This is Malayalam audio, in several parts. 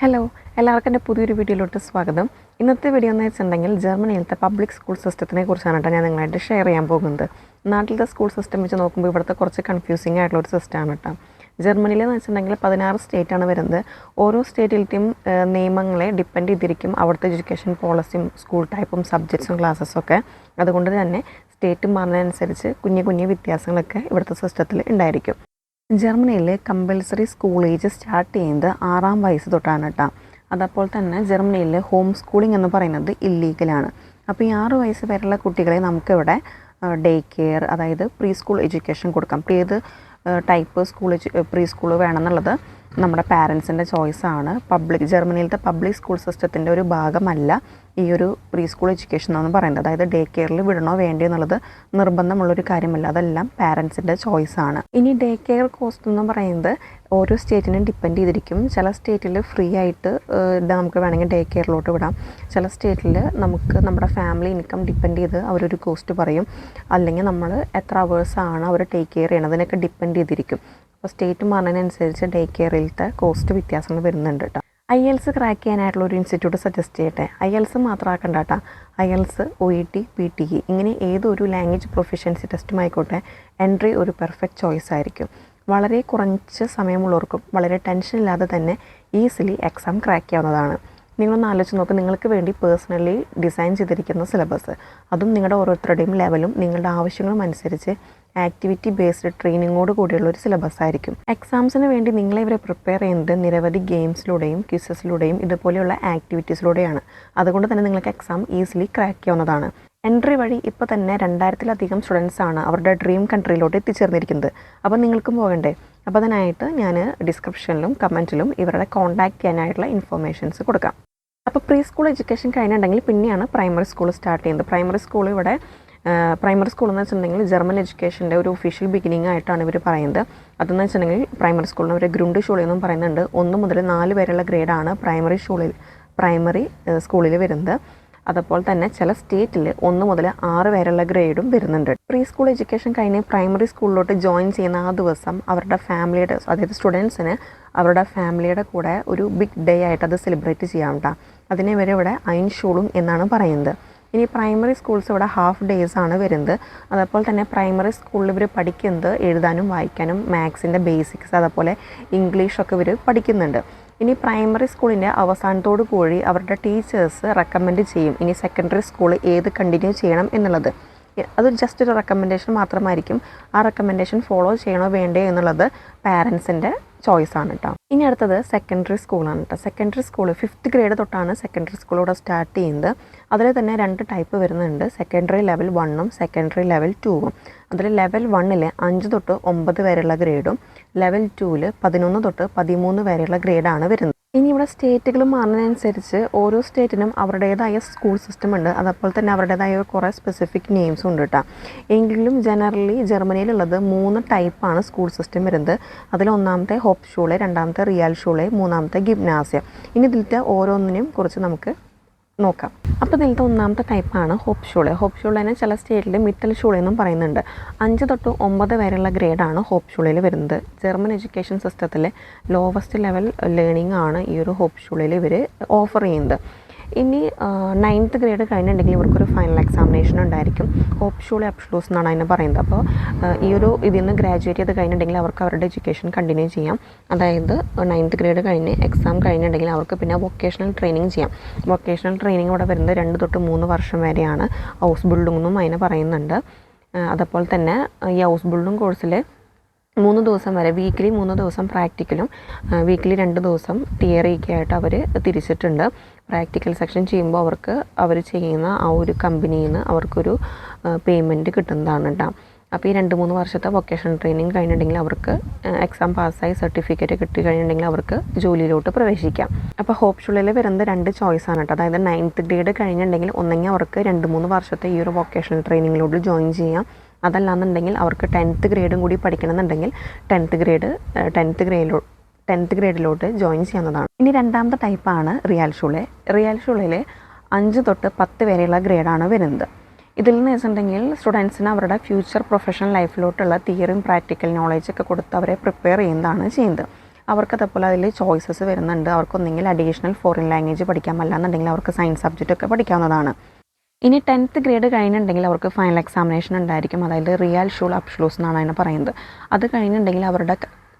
ഹലോ എല്ലാവർക്കും എന്റെ പുതിയൊരു വീഡിയോയിലോട്ട് സ്വാഗതം. ഇന്നത്തെ വീഡിയോ എന്ന് വെച്ചിട്ടുണ്ടെങ്കിൽ ജർമ്മനിയിലത്തെ പബ്ലിക് സ്കൂൾ സിസ്റ്റത്തിനെ കുറിച്ചാണ് കേട്ടോ ഞാൻ നിങ്ങളായിട്ട് ഷെയർ ചെയ്യാൻ പോകുന്നത്. നാട്ടിലത്തെ സ്കൂൾ സിസ്റ്റം വെച്ച് നോക്കുമ്പോൾ ഇവിടുത്തെ കുറച്ച് കൺഫ്യൂസിങ് ആയിട്ടുള്ള ഒരു സിസ്റ്റമാണ് കേട്ടോ. ജർമ്മനിയിൽ എന്ന് വെച്ചിട്ടുണ്ടെങ്കിൽ പതിനാറ് സ്റ്റേറ്റാണ് വരുന്നത്. ഓരോ സ്റ്റേറ്റിലത്തെയും നിയമങ്ങളെ ഡിപ്പെൻഡ് ചെയ്തിരിക്കും അവിടുത്തെ എഡ്യൂക്കേഷൻ പോളിസിയും സ്കൂൾ ടൈപ്പും സബ്ജക്ട്സും ക്ലാസ്സസും ഒക്കെ. അതുകൊണ്ട് തന്നെ സ്റ്റേറ്റ് മാറുന്നതനുസരിച്ച് കുഞ്ഞു കുഞ്ഞു വ്യത്യാസങ്ങളൊക്കെ ഇവിടുത്തെ സിസ്റ്റത്തിൽ ഉണ്ടായിരിക്കും. ജർമ്മനിയിൽ കമ്പൽസറി സ്കൂൾ ഏജ് സ്റ്റാർട്ട് ചെയ്യുന്നത് ആറാം വയസ്സ് തൊട്ടാണ് കേട്ടോ അതപ്പോൾ തന്നെ ജർമ്മനിയിലെ ഹോം സ്കൂളിംഗ് എന്ന് പറയുന്നത് ഇല്ലീഗലാണ് അപ്പോൾ ഈ ആറ് വയസ്സ് വരെയുള്ള കുട്ടികളെ നമുക്കിവിടെ ഡേ കെയർ അതായത് പ്രീ സ്കൂൾ എഡ്യൂക്കേഷൻ കൊടുക്കാം. അപ്പോൾ ഏത് ടൈപ്പ് സ്കൂൾ പ്രീ സ്കൂൾ വേണമെന്നുള്ളത് നമ്മുടെ പാരൻസിന്റെ ചോയ്സാണ് പബ്ലിക് ജർമ്മനിയിലത്തെ പബ്ലിക് സ്കൂൾ സിസ്റ്റത്തിന്റെ ഒരു ഭാഗമല്ല. ഈ ഒരു പ്രീ സ്കൂൾ എഡ്യൂക്കേഷൻ എന്ന് പറയുന്നത്. അതായത് ഡേ കെയറിൽ വിടണോ വേണ്ടയോ എന്നുള്ളത് നിർബന്ധമുള്ളൊരു കാര്യമല്ല. അതെല്ലാം പാരൻസിന്റെ ആണ്. ഇനി ഡേ കെയർ കോസ്റ്റ് എന്ന് പറയുന്നത് ഓരോ സ്റ്റേറ്റിനും ഡിപ്പെൻഡ് ചെയ്തിരിക്കും. ചില സ്റ്റേറ്റിൽ ഫ്രീ ആയിട്ട് നമുക്ക് വേണമെങ്കിൽ ഡേ കെയറിലോട്ട് വിടാം. ചില സ്റ്റേറ്റിൽ നമുക്ക് നമ്മുടെ ഫാമിലി ഇൻകം ഡിപ്പെൻഡ് ചെയ്ത് അവരൊരു കോസ്റ്റ് പറയും. അല്ലെങ്കിൽ നമ്മൾ എത്ര അവേഴ്സാണ് അവർ ടേക്ക് കെയർ ചെയ്യണം അതിനൊക്കെ ഡിപ്പെൻഡ് ചെയ്തിരിക്കും. അപ്പോൾ സ്റ്റേറ്റ് മാറുന്നതിനനുസരിച്ച് ഡേ കെയറിലത്തെ കോസ്റ്റ് വ്യത്യാസങ്ങൾ വരുന്നുണ്ട് കേട്ടോ ഐ എൽസ് ക്രാക്ക് ചെയ്യാനായിട്ടുള്ള ഒരു ഇൻസ്റ്റിറ്റ്യൂട്ട് സജസ്റ്റ് ചെയ്യട്ടെ? ഐ എൽസ് മാത്രമാക്കണ്ട കേട്ടോ IELTS O E T P T E ഇങ്ങനെ ഏതൊരു ലാംഗ്വേജ് പ്രൊഫഷ്യൻസി ടെസ്റ്റും ആയിക്കോട്ടെ എൻട്രി ഒരു പെർഫെക്റ്റ് ചോയ്സ് ആയിരിക്കും. വളരെ കുറച്ച് സമയമുള്ളവർക്കും വളരെ ടെൻഷൻ ഇല്ലാതെ തന്നെ ഈസിലി എക്സാം ക്രാക്ക് ചെയ്യാവുന്നതാണ്. നിങ്ങളൊന്ന് ആലോചിച്ച് നോക്ക് നിങ്ങൾക്ക് വേണ്ടി പേഴ്സണലി ഡിസൈൻ ചെയ്തിരിക്കുന്ന സിലബസ് അതും നിങ്ങളുടെ ഓരോരുത്തരുടെയും ലെവലും നിങ്ങളുടെ ആവശ്യങ്ങളും അനുസരിച്ച് ആക്ടിവിറ്റി ബേസ്ഡ് ട്രെയിനിങ്ങോട് കൂടിയുള്ള ഒരു സിലബസ് ആയിരിക്കും. എക്സാംസിന് വേണ്ടി നിങ്ങളെ ഇവരെ പ്രിപ്പയർ ചെയ്യുന്നത് നിരവധി ഗെയിംസിലൂടെയും ക്വിസസിലൂടെയും ഇതുപോലെയുള്ള ആക്ടിവിറ്റീസിലൂടെയാണ് അതുകൊണ്ട് തന്നെ നിങ്ങൾക്ക് എക്സാം ഈസിലി ക്രാക്ക് ചെയ്യാവുന്നതാണ്. എൻട്രി വഴി ഇപ്പോൾ തന്നെ രണ്ടായിരത്തിലധികം സ്റ്റുഡൻസ് ആണ് അവരുടെ ഡ്രീം കൺട്രിയിലോട്ട് എത്തിച്ചേർന്നിരിക്കുന്നത്. അപ്പോൾ നിങ്ങൾക്കും പോകണ്ടേ? അപ്പോൾ അതിനായിട്ട് ഞാൻ ഡിസ്ക്രിപ്ഷനിലും കമന്റിലും ഇവരുടെ കോൺടാക്ട് ചെയ്യാനായിട്ടുള്ള ഇൻഫർമേഷൻസ് കൊടുക്കാം. അപ്പോൾ പ്രീ സ്കൂൾ എഡ്യൂക്കേഷൻ കഴിഞ്ഞിട്ടുണ്ടെങ്കിൽ പിന്നെയാണ് പ്രൈമറി സ്കൂൾ സ്റ്റാർട്ട് ചെയ്യുന്നത്. പ്രൈമറി സ്കൂൾ ഇവിടെ പ്രൈമറി സ്കൂൾ എന്ന് വെച്ചിട്ടുണ്ടെങ്കിൽ ജർമ്മൻ എഡ്യൂക്കേഷന്റെ ഒരു ഒഫീഷ്യൽ ബിഗിനിങ് ആയിട്ടാണ് ഇവർ പറയുന്നത്. അതെന്ന് വെച്ചിട്ടുണ്ടെങ്കിൽ പ്രൈമറി സ്കൂളിന് ഒരു ഗ്രൂണ്ട് ഷൂൾ എന്നും പറയുന്നുണ്ട്. ഒന്ന് മുതൽ നാല് വരെയുള്ള ഗ്രേഡാണ് പ്രൈമറി ഷൂളിൽ പ്രൈമറി സ്കൂളിൽ വരുന്നത്. അതുപോലെ തന്നെ ചില സ്റ്റേറ്റിൽ ഒന്ന് മുതൽ ആറ് വരെയുള്ള ഗ്രേഡും വരുന്നുണ്ട്. പ്രീ സ്കൂൾ എഡ്യൂക്കേഷൻ കഴിഞ്ഞ് പ്രൈമറി സ്കൂളിലോട്ട് ജോയിൻ ചെയ്യുന്ന ആ ദിവസം അവരുടെ ഫാമിലിയുടെ അതായത് സ്റ്റുഡൻസിന് അവരുടെ ഫാമിലിയുടെ കൂടെ ഒരു ബിഗ് ഡേ ആയിട്ട് അത് സെലിബ്രേറ്റ് ചെയ്യാം കേട്ടോ അതിനെ അയിൻ ഷൂളും എന്നാണ് പറയുന്നത്. ഇനി പ്രൈമറി സ്കൂൾസ് ഇവിടെ ഹാഫ് ഡേയ്സ് ആണ് വരുന്നത്. അതേപോലെ തന്നെ പ്രൈമറി സ്കൂളിൽ ഇവർ പഠിക്കുന്നത് എഴുതാനും വായിക്കാനും മാത്സിന്റെ ബേസിക്സ് അതേപോലെ ഇംഗ്ലീഷൊക്കെ ഇവർ പഠിക്കുന്നുണ്ട്. ഇനി പ്രൈമറി സ്കൂളിന്റെ അവസാനത്തോടു കൂടി അവരുടെ ടീച്ചേഴ്സ് റെക്കമെൻഡ് ചെയ്യും ഇനി സെക്കൻഡറി സ്കൂൾ ഏത് കണ്ടിന്യൂ ചെയ്യണം എന്നുള്ളത്. അത് ജസ്റ്റ് ഒരു റെക്കമെൻഡേഷൻ മാത്രമായിരിക്കും. ആ റെക്കമെൻഡേഷൻ ഫോളോ ചെയ്യണോ വേണ്ടേ എന്നുള്ളത് പാരൻസിന്റെ ചോയ്സാണ് കേട്ടോ ഇനി അടുത്തത് സെക്കൻഡറി സ്കൂളാണ് കേട്ടോ സെക്കൻഡറി സ്കൂൾ ഫിഫ്ത്ത് ഗ്രേഡ് തൊട്ടാണ് സെക്കൻഡറി സ്കൂളോടെ സ്റ്റാർട്ട് ചെയ്യുന്നത്. അതിൽ തന്നെ രണ്ട് ടൈപ്പ് വരുന്നുണ്ട്. സെക്കൻഡറി ലെവൽ വണ്ണും സെക്കൻഡറി ലെവൽ ടൂവും അതിൽ ലെവൽ വണ്ണിൽ അഞ്ച് തൊട്ട് ഒമ്പത് വരെയുള്ള ഗ്രേഡും ലെവൽ ടൂവിൽ പതിനൊന്ന് തൊട്ട് പതിമൂന്ന് വരെയുള്ള ഗ്രേഡാണ് വരുന്നത്. ഇനി ഇവിടെ സ്റ്റേറ്റുകൾ മാറുന്നതിനനുസരിച്ച് ഓരോ സ്റ്റേറ്റിനും അവരുടേതായ സ്കൂൾ സിസ്റ്റം ഉണ്ട്. അതേപോലെ തന്നെ അവരുടേതായ കുറേ സ്പെസിഫിക് നെയിംസും ഉണ്ട് കേട്ടോ. എങ്കിലും ജനറലി ജർമ്മനിയിലുള്ളത് മൂന്ന് ടൈപ്പാണ് സ്കൂൾ സിസ്റ്റം വരുന്നത്. അതിൽ ഒന്നാമത്തെ ഹോപ്പ് ഷൂളെ രണ്ടാമത്തെ റിയൽ ഷൂളെ മൂന്നാമത്തെ ഗിംനാസ്യം. ഇനി ഇതിലത്തെ ഓരോന്നിനെയും കുറിച്ച് നമുക്ക് നോക്കാം. അപ്പോൾ ഇതിലത്തെ ഒന്നാമത്തെ ടൈപ്പാണ് ഹോപ്പ് ഷൂൾ ഹോപ്പ് ഷൂളിനെ ചില സ്റ്റേറ്റിൽ മിറ്റൽ ഷൂൾ എന്നും പറയുന്നുണ്ട്. അഞ്ച് തൊട്ട് ഒമ്പത് വരെയുള്ള ഗ്രേഡാണ് ഹോപ്പ് ഷൂളിൽ വരുന്നത്. ജർമ്മൻ എഡ്യൂക്കേഷൻ സിസ്റ്റത്തിലെ ലോവസ്റ്റ് ലെവൽ ലേണിംഗ് ആണ് ഈ ഒരു ഹോപ്പ് ഷൂളിൽ ഇവർ ഓഫർ ചെയ്യുന്നത്. ഇനി നയൻത്ത് ഗ്രേഡ് കഴിഞ്ഞിട്ടുണ്ടെങ്കിൽ ഇവർക്കൊരു ഫൈനൽ ഉണ്ടായിരിക്കും. ഹോപ്പ് അപ്ഷോസ് എന്നാണ് അതിനെ പറയുന്നത്. അപ്പോൾ ഈ ഒരു ഇതിൽ നിന്ന് ഗ്രാജുവേറ്റ് ചെയ്ത് കഴിഞ്ഞിട്ടുണ്ടെങ്കിൽ അവർക്ക് അവരുടെ എഡ്യൂക്കേഷൻ കണ്ടിന്യൂ ചെയ്യാം. അതായത് നയൻത്ത് ഗ്രേഡ് കഴിഞ്ഞ് എക്സാം കഴിഞ്ഞിട്ടുണ്ടെങ്കിൽ അവർക്ക് പിന്നെ വൊക്കേഷണൽ ട്രെയിനിങ് ചെയ്യാം. വൊക്കേഷണൽ ട്രെയിനിങ് ഇവിടെ വരുന്നത് രണ്ട് തൊട്ട് മൂന്ന് വർഷം വരെയാണ് ഹൗസ് ബിൽഡിംഗ് എന്നും അതിനെ പറയുന്നുണ്ട്. അതുപോലെ അതേപോലെ തന്നെ ഈ ഹൗസ് ബിൽഡിംഗ് കോഴ്സിൽ മൂന്ന് ദിവസം വരെ വീക്കിലി മൂന്ന് ദിവസം പ്രാക്ടിക്കലും വീക്കിലി രണ്ട് ദിവസം തിയറിയൊക്കെ ആയിട്ട് അവർ തിരിച്ചിട്ടുണ്ട്. പ്രാക്ടിക്കൽ സെക്ഷൻ ചെയ്യുമ്പോൾ അവർക്ക് അവർ ചെയ്യുന്ന ആ ഒരു കമ്പനിയിൽ നിന്ന് അവർക്കൊരു പേയ്മെന്റ് കിട്ടുന്നതാണ് കേട്ടോ അപ്പോൾ ഈ രണ്ട് മൂന്ന് വർഷത്തെ വൊക്കേഷൻ ട്രെയിനിങ് കഴിഞ്ഞിട്ടുണ്ടെങ്കിൽ അവർക്ക് എക്സാം പാസ്സായി സർട്ടിഫിക്കറ്റ് കിട്ടി കഴിഞ്ഞിട്ടുണ്ടെങ്കിൽ അവർക്ക് ജോലിയിലോട്ട് പ്രവേശിക്കാം. അപ്പോൾ ഹോപ്ഷുള്ളിൽ വരുന്ന രണ്ട് ആണ് കേട്ടോ അതായത് നയൻത്ത് ഗ്രേഡ് കഴിഞ്ഞിട്ടുണ്ടെങ്കിൽ ഒന്നെങ്കിൽ അവർക്ക് രണ്ട് മൂന്ന് വർഷത്തെ ഈ ഒരു വൊക്കേഷണൽ ട്രെയിനിങ്ങിലോട്ട് ജോയിൻ ചെയ്യാം. അതല്ലാന്നുണ്ടെങ്കിൽ അവർക്ക് ടെൻത്ത് ഗ്രേഡും കൂടി പഠിക്കണമെന്നുണ്ടെങ്കിൽ ടെൻത്ത് ഗ്രേഡ് ടെൻത്ത് ഗ്രേഡിലോ ടെൻത്ത് ഗ്രേഡിലോട്ട് ജോയിൻ ചെയ്യുന്നതാണ് ഇനി രണ്ടാമത്തെ ടൈപ്പാണ് റിയൽ ഷൂളെ റിയൽ ഷൂളയിൽ അഞ്ച് തൊട്ട് പത്ത് വരെയുള്ള ഗ്രേഡാണ് വരുന്നത്. ഇതിൽ നിന്ന് വെച്ചിട്ടുണ്ടെങ്കിൽ സ്റ്റുഡൻസിന് അവരുടെ ഫ്യൂച്ചർ പ്രൊഫഷണൽ ലൈഫിലോട്ടുള്ള തിയറിയും പ്രാക്ടിക്കൽ നോളേജ് ഒക്കെ കൊടുത്ത് അവരെ പ്രിപ്പയർ ചെയ്യുന്നതാണ് ചെയ്യുന്നത്. അവർക്ക് അതേപോലെ അതിൽ ചോയ്സസ് വരുന്നുണ്ട്. അവർക്കൊന്നെങ്കിൽ അഡീഷണൽ ഫോറിൻ ലാംഗ്വേജ് പഠിക്കാം. അല്ലാന്നുണ്ടെങ്കിൽ അവർക്ക് സയൻസ് സബ്ജക്റ്റ് ഒക്കെ പഠിക്കാവുന്നതാണ്. ഇനി ടെൻത്ത് ഗ്രേഡ് കഴിഞ്ഞിട്ടുണ്ടെങ്കിൽ അവർക്ക് ഫൈനൽ എക്സാമിനേഷൻ ഉണ്ടായിരിക്കും. അതായത് റിയൽ ഷൂൾ അപ്ഷൂസ് എന്നാണ് അതിനെ പറയുന്നത്. അത് കഴിഞ്ഞിട്ടുണ്ടെങ്കിൽ അവരുടെ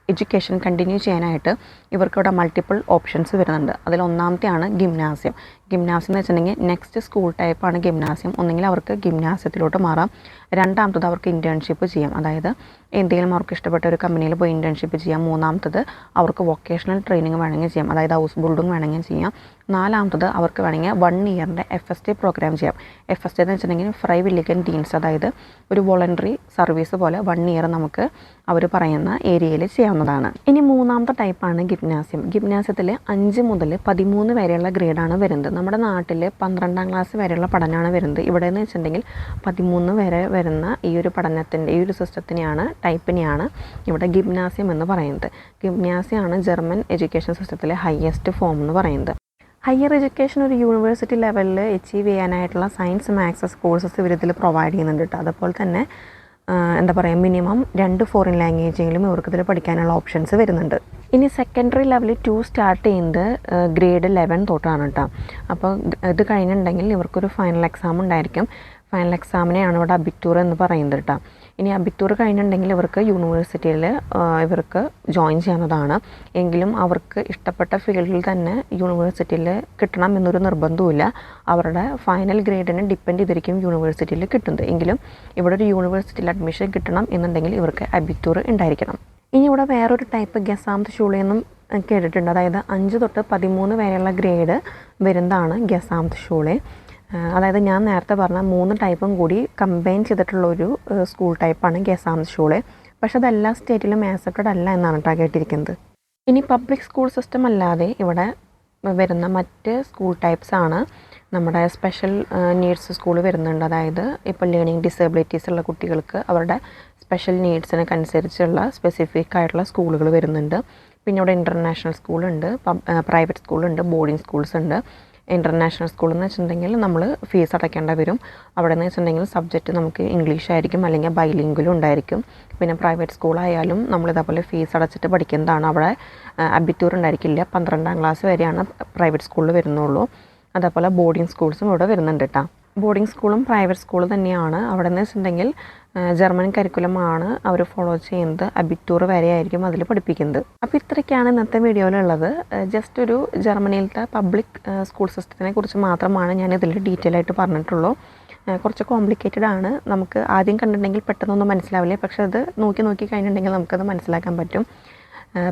എഡ്യൂക്കേഷൻ കണ്ടിന്യൂ ചെയ്യാനായിട്ട് ഇവർക്കിവിടെ മൾട്ടിപ്പിൾ ഓപ്ഷൻസ് വരുന്നുണ്ട്. അതിൽ ഒന്നാമത്തെയാണ് ഗിംനാസ്യം ഗിംനാസ്യം എന്ന് വെച്ചിട്ടുണ്ടെങ്കിൽ നെക്സ്റ്റ് സ്കൂൾ ടൈപ്പാണ് ഗിംനാസ്യം. ഒന്നെങ്കിൽ അവർക്ക് ഗിംനാസ്യത്തിലോട്ട് മാറാം. രണ്ടാമത്തത് അവർക്ക് ഇന്റേൺഷിപ്പ് ചെയ്യാം. അതായത് എന്തെങ്കിലും അവർക്ക് ഇഷ്ടപ്പെട്ട ഒരു കമ്പനിയിൽ പോയി ഇന്റേൺഷിപ്പ് ചെയ്യാം. മൂന്നാമത്തത് അവർക്ക് വൊക്കേഷണൽ ട്രെയിനിങ് വേണമെങ്കിൽ ചെയ്യാം. അതായത് ഹൗസ് ബിൽഡിംഗ് വേണമെങ്കിൽ ചെയ്യാം. നാലാമത്തത് അവർക്ക് വേണമെങ്കിൽ വൺ ഇയറിന്റെ എഫ് എസ് ടി പ്രോഗ്രാം ചെയ്യാം. എഫ് എസ് ടി എന്ന് വെച്ചിട്ടുണ്ടെങ്കിൽ ഫ്രൈ വില്ലിഗൻ ഡീൻസ് അതായത് ഒരു വോളണ്ടറി സർവീസ് പോലെ വൺ ഇയർ നമുക്ക് അവർ പറയുന്ന ഏരിയയിൽ ചെയ്യാവുന്നതാണ്. ഇനി മൂന്നാമത്തെ ടൈപ്പാണ് ഗിംനാസ്യം. ഗിംനാസ്യത്തിൽ അഞ്ച് മുതൽ പതിമൂന്ന് വരെയുള്ള ഗ്രേഡാണ് വരുന്നത്. നമ്മുടെ നാട്ടിൽ പന്ത്രണ്ടാം ക്ലാസ് വരെയുള്ള പഠനമാണ് വരുന്നത്. ഇവിടെ എന്ന് വെച്ചിട്ടുണ്ടെങ്കിൽ പതിമൂന്ന് വരെ വരുന്ന ഈ ഒരു പഠനത്തിന്റെ ഈ ഒരു സിസ്റ്റത്തിനെയാണ് ടൈപ്പിനെയാണ് ഇവിടെ ഗിംനാസ്യം എന്ന് പറയുന്നത്. ഗിംനാസ്യമാണ് ജർമ്മൻ എഡ്യൂക്കേഷൻ സിസ്റ്റത്തിലെ ഹയസ്റ്റ് ഫോം എന്ന് പറയുന്നത്. ഹയർ എഡ്യൂക്കേഷൻ ഒരു യൂണിവേഴ്സിറ്റി ലെവലിൽ അച്ചീവ് ചെയ്യാനായിട്ടുള്ള സയൻസ് മാത്സസ് കോഴ്സസ് ഇവരിതിൽ പ്രൊവൈഡ് ചെയ്യുന്നുണ്ട് കേട്ടോ. അതുപോലെ തന്നെ എന്താ പറയുക മിനിമം രണ്ട് ഫോറിൻ ലാംഗ്വേജെങ്കിലും ഇവർക്ക് ഇതിൽ പഠിക്കാനുള്ള ഓപ്ഷൻസ് വരുന്നുണ്ട്. ഇനി സെക്കൻഡറി ലെവലിൽ ടു സ്റ്റാർട്ട് ചെയ്യുന്നത് ഗ്രേഡ് ലെവൻ തൊട്ടാണ് കേട്ടോ അപ്പോൾ ഇത് കഴിഞ്ഞിട്ടുണ്ടെങ്കിൽ ഇവർക്കൊരു ഫൈനൽ എക്സാം ഉണ്ടായിരിക്കും. ഫൈനൽ എക്സാമിനെയാണ് ഇവിടെ അബിറ്റൂർ എന്ന് പറയുന്നത് കേട്ടോ ഇനി അബിത്തൂർ കഴിഞ്ഞിട്ടുണ്ടെങ്കിൽ ഇവർക്ക് യൂണിവേഴ്സിറ്റിയിൽ ഇവർക്ക് ജോയിൻ ചെയ്യുന്നതാണ് എങ്കിലും അവർക്ക് ഇഷ്ടപ്പെട്ട ഫീൽഡിൽ തന്നെ യൂണിവേഴ്സിറ്റിയിൽ കിട്ടണം എന്നൊരു നിർബന്ധവുമില്ല. അവരുടെ ഫൈനൽ ഗ്രേഡിനെ ഡിപ്പെൻഡ് ചെയ്തിരിക്കും യൂണിവേഴ്സിറ്റിയിൽ കിട്ടുന്നത്. എങ്കിലും ഇവിടെ ഒരു യൂണിവേഴ്സിറ്റിയിൽ അഡ്മിഷൻ കിട്ടണം എന്നുണ്ടെങ്കിൽ ഇവർക്ക് അബിത്തൂർ ഉണ്ടായിരിക്കണം. ഇനി ഇവിടെ വേറൊരു ടൈപ്പ് ഗസാമത്ത് ഷൂളെന്നും കേട്ടിട്ടുണ്ട്. അതായത് അഞ്ച് തൊട്ട് പതിമൂന്ന് വരെയുള്ള ഗ്രേഡ് വരുന്നതാണ് ഗസാമത്ത് ഷൂളെ. അതായത് ഞാൻ നേരത്തെ പറഞ്ഞ മൂന്ന് ടൈപ്പും കൂടി കമ്പൈൻ ചെയ്തിട്ടുള്ള ഒരു സ്കൂൾ ടൈപ്പാണ് ഗസാമത്ത് ഷൂളെ പക്ഷെ അത് എല്ലാ സ്റ്റേറ്റിലും ആക്സെപ്റ്റഡ് അല്ല എന്നാണ് കേട്ടോ കേട്ടിരിക്കുന്നത്. ഇനി പബ്ലിക് സ്കൂൾ സിസ്റ്റം അല്ലാതെ ഇവിടെ വരുന്ന മറ്റ് സ്കൂൾ ടൈപ്സ് ആണ് നമ്മുടെ സ്പെഷ്യൽ നീഡ്സ് സ്കൂൾ വരുന്നുണ്ട്. അതായത് ഇപ്പോൾ ലേണിംഗ് ഡിസബിലിറ്റീസ് ഉള്ള കുട്ടികൾക്ക് അവരുടെ സ്പെഷ്യൽ നീഡ്സിനൊക്കെ സ്പെസിഫിക് ആയിട്ടുള്ള സ്കൂളുകൾ വരുന്നുണ്ട്. പിന്നെ ഇവിടെ ഇന്റർനാഷണൽ സ്കൂളുണ്ട് പ്രൈവറ്റ് സ്കൂളുണ്ട് ബോർഡിംഗ് സ്കൂൾസ് ഉണ്ട്. ഇന്റർനാഷണൽ സ്കൂളെന്ന് വെച്ചിട്ടുണ്ടെങ്കിൽ നമ്മൾ ഫീസ് അടയ്ക്കേണ്ട വരും. അവിടെ നിന്ന് വെച്ചിട്ടുണ്ടെങ്കിൽ സബ്ജക്റ്റ് നമുക്ക് ഇംഗ്ലീഷ് ആയിരിക്കും അല്ലെങ്കിൽ ബൈലിംഗിലും ഉണ്ടായിരിക്കും. പിന്നെ പ്രൈവറ്റ് സ്കൂളായാലും നമ്മൾ ഇതേപോലെ ഫീസ് അടച്ചിട്ട് പഠിക്കുന്നതാണ്. അവിടെ അബിറ്റൂർ ഉണ്ടായിരിക്കില്ല. പന്ത്രണ്ടാം ക്ലാസ് വരെയാണ് പ്രൈവറ്റ് സ്കൂളിൽ വരുന്നുള്ളൂ. അതേപോലെ ബോർഡിംഗ് സ്കൂൾസും ഇവിടെ വരുന്നുണ്ട് കേട്ടോ ബോർഡിംഗ് സ്കൂളും പ്രൈവറ്റ് സ്കൂളും തന്നെയാണ്. അവിടെ നിന്ന് വെച്ചിട്ടുണ്ടെങ്കിൽ ജർമ്മൻ കരിക്കുലമാണ് അവർ ഫോളോ ചെയ്യുന്നത്. അബിറ്റൂർ വരെ ആയിരിക്കും അതിൽ പഠിപ്പിക്കുന്നത്. അപ്പോൾ ഇത്രയ്ക്കാണ് ഇന്നത്തെ വീഡിയോയിലുള്ളത് ജസ്റ്റ് ഒരു ജർമ്മനിയിലത്തെ പബ്ലിക് സ്കൂൾ സിസ്റ്റത്തിനെ കുറിച്ച് മാത്രമാണ് ഞാൻ ഇതിൽ ഡീറ്റെയിൽ ആയിട്ട് പറഞ്ഞിട്ടുള്ളൂ. കുറച്ച് കോംപ്ലിക്കേറ്റഡ് ആണ്. നമുക്ക് ആദ്യം കണ്ടിട്ടുണ്ടെങ്കിൽ പെട്ടെന്നൊന്നും മനസ്സിലാവില്ല. പക്ഷെ അത് നോക്കി നോക്കി കഴിഞ്ഞിട്ടുണ്ടെങ്കിൽ നമുക്കത് മനസ്സിലാക്കാൻ പറ്റും.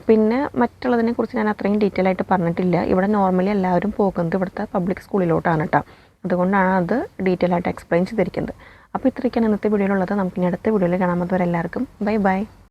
പിന്നെ മറ്റുള്ളതിനെ കുറിച്ച് ഞാൻ അത്രയും ഡീറ്റെയിൽ ആയിട്ട് പറഞ്ഞിട്ടില്ല. ഇവിടെ നോർമലി എല്ലാവരും പോകുന്നത് ഇവിടുത്തെ പബ്ലിക് സ്കൂളിലോട്ടാണ് കേട്ടോ അതുകൊണ്ടാണ് അത് ഡീറ്റെയിൽ ആയിട്ട് എക്സ്പ്ലെയിൻ ചെയ്തിരിക്കുന്നത്. അപ്പോൾ ഇത്രയ്ക്കാണ് ഇന്നത്തെ വീഡിയോയിലുള്ളത് നമുക്കിനി അടുത്ത വീഡിയോയിൽ കാണാൻ എല്ലാവർക്കും ബൈ ബൈ